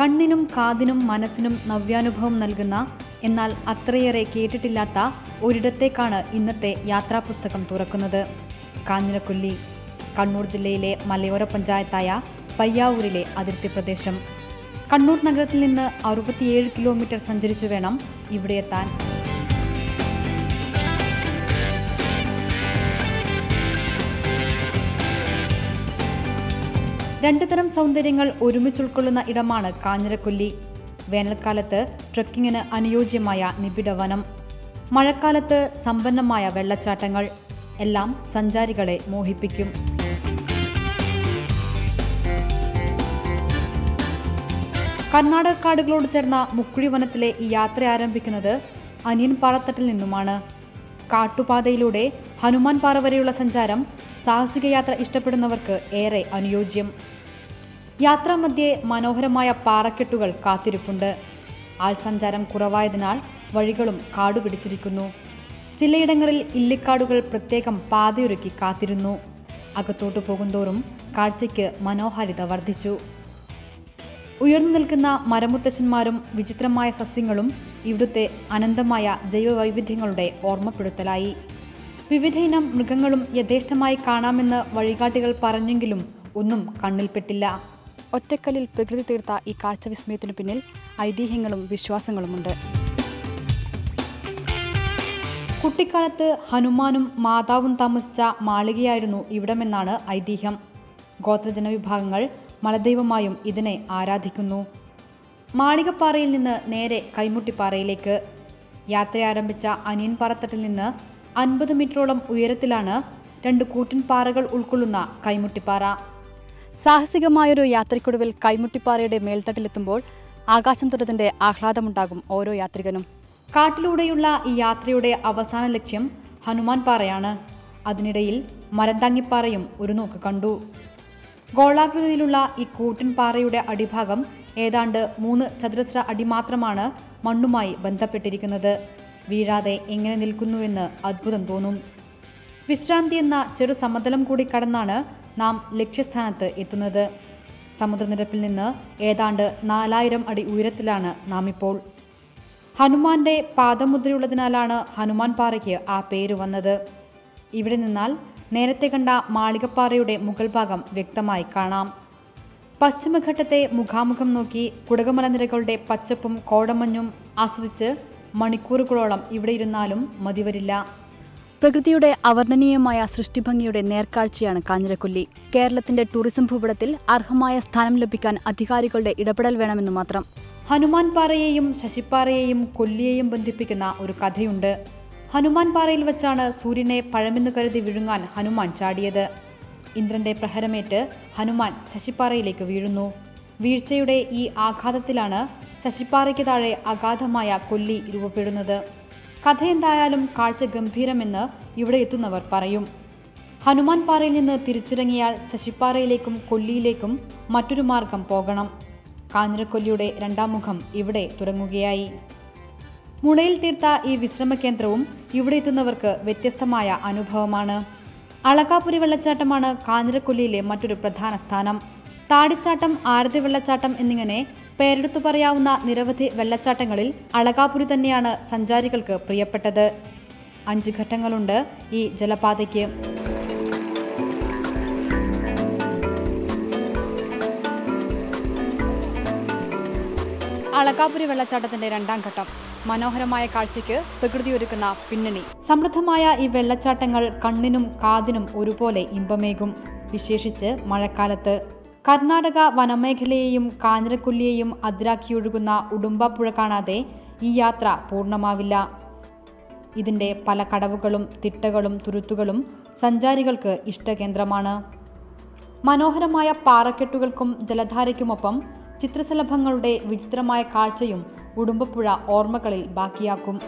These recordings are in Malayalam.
കണ്ണിനും കാതിനും മനസ്സിനും നവ്യാനുഭവം നൽകുന്ന എന്നാൽ അത്രയേറെ കേട്ടിട്ടില്ലാത്ത ഒരിടത്തേക്കാണ് ഇന്നത്തെ യാത്രാപുസ്തകം തുറക്കുന്നത്. കാഞ്ഞിരക്കൊല്ലി കണ്ണൂർ ജില്ലയിലെ മലയോര പഞ്ചായത്തായ പയ്യാവൂരിലെ അതിർത്തി പ്രദേശം. കണ്ണൂർ നഗരത്തിൽ നിന്ന് അറുപത്തിയേഴ് കിലോമീറ്റർ സഞ്ചരിച്ചു വേണം ഇവിടെ എത്താൻ. രണ്ടു തരം സൗന്ദര്യങ്ങൾ ഒരുമിച്ചുൾക്കൊള്ളുന്ന ഇടമാണ് കാഞ്ഞിരക്കൊല്ലി. വേനൽക്കാലത്ത് ട്രക്കിങ്ങിന് അനുയോജ്യമായ നിബിഡ വനം മഴക്കാലത്ത് സമ്പന്നമായ വെള്ളച്ചാട്ടങ്ങൾ. എല്ലാം സഞ്ചാരികളെ മോഹിപ്പിക്കും. കർണാടക കാടുകളോട് ചേർന്ന മുക്കുഴി വനത്തിലെ ഈ യാത്ര ആരംഭിക്കുന്നത് അനിയൻ പാറത്തട്ടിൽ നിന്നുമാണ്. കാട്ടുപാതയിലൂടെ ഹനുമാൻ പാറ വരെയുള്ള സഞ്ചാരം സാഹസിക യാത്ര ഇഷ്ടപ്പെടുന്നവർക്ക് ഏറെ അനുയോജ്യം. യാത്രാമധ്യേ മനോഹരമായ പാറക്കെട്ടുകൾ കാത്തിരിപ്പുണ്ട്. ആൾസഞ്ചാരം കുറവായതിനാൽ വഴികളും കാടുപിടിച്ചിരിക്കുന്നു. ചിലയിടങ്ങളിൽ ഇല്ലിക്കാടുകൾ പ്രത്യേകം പാതയൊരുക്കി കാത്തിരുന്നു. അകത്തോട്ട് പോകുന്തോറും കാഴ്ചയ്ക്ക് മനോഹാരിത വർദ്ധിച്ചു. ഉയർന്നു നിൽക്കുന്ന മരമുത്തശ്ശന്മാരും വിചിത്രമായ സസ്യങ്ങളും ഇവിടുത്തെ അനന്തമായ ജൈവവൈവിധ്യങ്ങളുടെ ഓർമ്മപ്പെടുത്തലായി. വിവിധയിനം മൃഗങ്ങളും യഥേഷ്ടമായി കാണാമെന്ന് വഴികാട്ടികൾ പറഞ്ഞെങ്കിലും ഒന്നും കണ്ണിൽപ്പെട്ടില്ല. ഒറ്റക്കല്ലിൽ പ്രകൃതി തീർത്ത ഈ കാഴ്ച വിസ്മയത്തിനു പിന്നിൽ ഐതിഹ്യങ്ങളും വിശ്വാസങ്ങളുമുണ്ട്. കുട്ടിക്കാലത്ത് ഹനുമാനും മാതാവും താമസിച്ച മാളികയായിരുന്നു ഇവിടമെന്നാണ് ഐതിഹ്യം. ഗോത്രജനവിഭാഗങ്ങൾ മലദൈവമായും ഇതിനെ ആരാധിക്കുന്നു. മാളികപ്പാറയിൽ നിന്ന് നേരെ കൈമുട്ടിപ്പാറയിലേക്ക്. യാത്ര ആരംഭിച്ച അനിയൻ പാറത്തട്ടിൽ നിന്ന് അൻപത് മീറ്ററോളം ഉയരത്തിലാണ് രണ്ട് കൂറ്റൻ പാറകൾ ഉൾക്കൊള്ളുന്ന കൈമുട്ടിപ്പാറ. സാഹസികമായൊരു യാത്രയ്ക്കൊടുവിൽ കൈമുട്ടിപ്പാറയുടെ മേൽത്തട്ടിലെത്തുമ്പോൾ ആകാശം തുടത്തിന്റെ ആഹ്ലാദമുണ്ടാകും ഓരോ യാത്രികനും. കാട്ടിലൂടെയുള്ള ഈ യാത്രയുടെ അവസാന ലക്ഷ്യം ഹനുമാൻ പാറയാണ്. അതിനിടയിൽ മരന്താങ്ങിപ്പാറയും ഒരു നോക്ക് കണ്ടു. ഗോളാകൃതിയിലുള്ള ഈ കൂറ്റൻ പാറയുടെ അടിഭാഗം ഏതാണ്ട് മൂന്ന് ചതുരശ്ര അടി മാത്രമാണ് മണ്ണുമായി ബന്ധപ്പെട്ടിരിക്കുന്നത്. വീഴാതെ എങ്ങനെ നിൽക്കുന്നുവെന്ന് അത്ഭുതം തോന്നും. വിശ്രാന്തി എന്ന ചെറു സമതലം കൂടി കടന്നാണ് നാം ലക്ഷ്യസ്ഥാനത്ത് എത്തുന്നത്. സമുദ്രനിരപ്പിൽ നിന്ന് ഏതാണ്ട് നാലായിരം അടി ഉയരത്തിലാണ് നാം ഇപ്പോൾ ഹനുമാന്റെ പാദമുദ്രയുള്ളതിനാലാണ് ഹനുമാൻ പാറയ്ക്ക് ആ പേര് വന്നത്. ഇവിടെ നിന്നാൽ നേരത്തെ കണ്ട മാളികപ്പാറയുടെ മുകൾ ഭാഗം വ്യക്തമായി കാണാം. പശ്ചിമഘട്ടത്തെ മുഖാമുഖം നോക്കി കുടകമലനിരകളുടെ പച്ചപ്പും കോടമഞ്ഞും ആസ്വദിച്ച് മണിക്കൂറുകളോളം ഇവിടെ ഇരുന്നാലും മതിവരില്ല. പ്രകൃതിയുടെ അവർണനീയമായ സൃഷ്ടിഭംഗിയുടെ നേർക്കാഴ്ചയാണ് കാഞ്ഞിരക്കൊല്ലി. കേരളത്തിന്റെ ടൂറിസം ഭൂപടത്തിൽ അർഹമായ സ്ഥാനം ലഭിക്കാൻ അധികാരികളുടെ ഇടപെടൽ വേണമെന്ന് മാത്രം. ഹനുമാൻ പാറയെയും ശശിപ്പാറയെയും കൊല്ലിയെയും ബന്ധിപ്പിക്കുന്ന ഒരു കഥയുണ്ട്. ഹനുമാൻ പാറയിൽ വെച്ചാണ് സൂര്യനെ പഴമെന്ന് കരുതി വിഴുങ്ങാൻ ഹനുമാൻ ചാടിയത്. ഇന്ദ്രന്റെ പ്രഹരമേറ്റ് ഹനുമാൻ ശശിപ്പാറയിലേക്ക് വീഴുന്നു. വീഴ്ചയുടെ ഈ ആഘാതത്തിലാണ് ശശിപ്പാറയ്ക്ക് താഴെ അഗാധമായ കൊല്ലി രൂപപ്പെടുന്നത്. കഥ എന്തായാലും കാഴ്ച ഗംഭീരമെന്ന് ഇവിടെ എത്തുന്നവർ പറയും. ഹനുമാൻ പാറയിൽ നിന്ന് തിരിച്ചിറങ്ങിയാൽ ശശിപ്പാറയിലേക്കും കൊല്ലിയിലേക്കും മറ്റൊരു മാർഗം പോകണം. കാഞ്ഞിരക്കൊല്ലിയുടെ രണ്ടാം മുഖം ഇവിടെ തുടങ്ങുകയായി. മുളയിൽ തീർത്ത ഈ വിശ്രമ കേന്ദ്രവും ഇവിടെ എത്തുന്നവർക്ക് വ്യത്യസ്തമായ അനുഭവമാണ്. അളകാപുരി വെള്ളച്ചാട്ടമാണ് കാഞ്ഞിരക്കൊല്ലിയിലെ മറ്റൊരു പ്രധാന സ്ഥാനം. താടിച്ചാട്ടം ആരതി വെള്ളച്ചാട്ടം എന്നിങ്ങനെ പേരെടുത്തു പറയാവുന്ന നിരവധി വെള്ളച്ചാട്ടങ്ങളിൽ അളകാപുരി തന്നെയാണ് സഞ്ചാരികൾക്ക് പ്രിയപ്പെട്ടത്. അഞ്ച് ഘട്ടങ്ങളുണ്ട് ഈ ജലപാതയ്ക്ക്. അളകാപുരി വെള്ളച്ചാട്ടത്തിന്റെ രണ്ടാം ഘട്ടം. മനോഹരമായ കാഴ്ചയ്ക്ക് പ്രകൃതി ഒരുക്കുന്ന പിന്നണി. സമൃദ്ധമായ ഈ വെള്ളച്ചാട്ടങ്ങൾ കണ്ണിനും കാതിനും ഒരുപോലെ ഇമ്പമേകും. വിശേഷിച്ച് മഴക്കാലത്ത്. കർണാടക വനമേഖലയെയും കാഞ്ഞിരക്കൊല്ലിയെയും അതിരാക്കിയൊഴുകുന്ന ഉടുമ്പപ്പുഴ കാണാതെ ഈ യാത്ര പൂർണമാവില്ല. ഇതിന്റെ പല കടവുകളും തിട്ടകളും തുരുത്തുകളും സഞ്ചാരികൾക്ക് ഇഷ്ടകേന്ദ്രമാണ്. മനോഹരമായ പാറക്കെട്ടുകൾക്കും ജലധാരയ്ക്കുമൊപ്പം ചിത്രശലഭങ്ങളുടെ വിചിത്രമായ കാഴ്ചയും ഉടുമ്പപ്പുഴ ഓർമ്മകളിൽ ബാക്കിയാക്കും.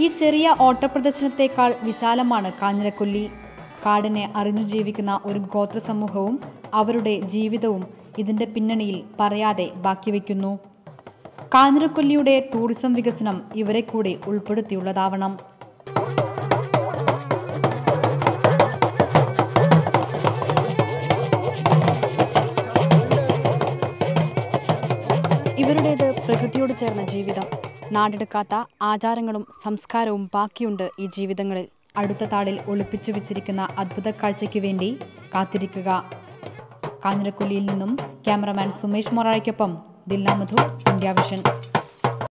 ഈ ചെറിയ ഓട്ടപ്രദർശനത്തേക്കാൾ വിശാലമാണ് കാഞ്ഞിരക്കൊല്ലി. കാടിനെ അറിഞ്ഞു ജീവിക്കുന്ന ഒരു ഗോത്ര സമൂഹവും അവരുടെ ജീവിതവും ഇതിന്റെ പിന്നണിയിൽ പറയാതെ ബാക്കി വയ്ക്കുന്നു കാഞ്ഞിരക്കൊല്ലിയുടെ ടൂറിസം വികസനം ഇവരെ കൂടി ഉൾപ്പെടുത്തിയുള്ളതാവണം. ഇവരുടേത് പ്രകൃതിയോട് ചേർന്ന ജീവിതം. നാടെടുക്കാത്ത ആചാരങ്ങളും സംസ്കാരവും ബാക്കിയുണ്ട് ഈ ജീവിതങ്ങളിൽ. അടുത്ത താളിൽ ഒളിപ്പിച്ചു വെച്ചിരിക്കുന്ന അദ്ഭുത കാഴ്ചയ്ക്ക് വേണ്ടി കാത്തിരിക്കുക. കാഞ്ഞിരക്കൊല്ലിയിൽ നിന്നും ക്യാമറമാൻ സുമേഷ് മൊറാഴയ്ക്കൊപ്പം ദില്ലാമധു ഇന്ത്യ വിഷൻ.